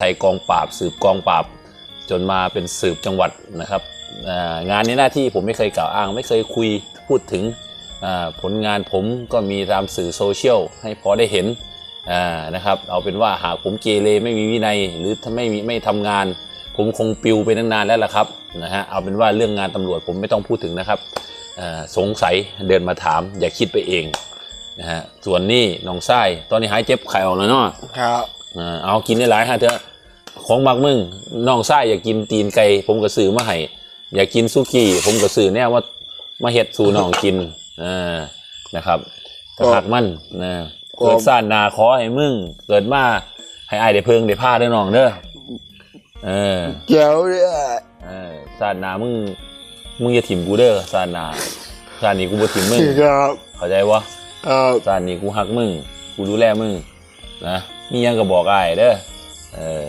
ไทยกองปราบสืบกองปราบ จนมาเป็นสืบจังหวัดนะครับอ่างานในหน้าที่ผมไม่เคยกล่าวอ้าง ไม่เคยคุยพูดถึงอ่าผลงานผมก็มีตามสื่อโซเชียลให้พอได้เห็นอ่านะครับเอาเป็นว่าหากผมเกเรไม่มีวินัยหรือถ้าไม่มีไม่ทำงาน ผมคงปิวไปนานๆแล้วล่ะครับนะฮะเอาเป็นว่าเรื่องงานตำรวจผมไม่ต้องพูดถึงนะครับอ่าสงสัยเดินมาถาม อย่าคิดไปเองนะฮะส่วนนี่น้องไส้ตอนนี้หายเจ็บไข่ออกแล้วเนาะครับอ่าเอากินได้หลายฮะเถอะ ของมักมึงน้องไส้อยากกินตีนไก่ผมก็ซื้อมาให้อยากกินซุกี้ผมก็ซื้อแน่ว่ามาเฮ็ดสู่น้องกินอ่านะครับถ้าหักมันนะเกิดซ่านนาขอให้มึงเกิดมาให้อายได้เพิงได้ผ้าได้อน้องเด้อเออเจ๋วเลยเออซ่านนามึงมึงอย่าถิ่มกูเด้อซ่านนาซ่านนี้กูบ่ถิ่มมึงครับเข้าใจวะครับซ่านนี้กูฮักมึงกูดูแลมึงนะมีหยังก็บอกอายเด้อเออ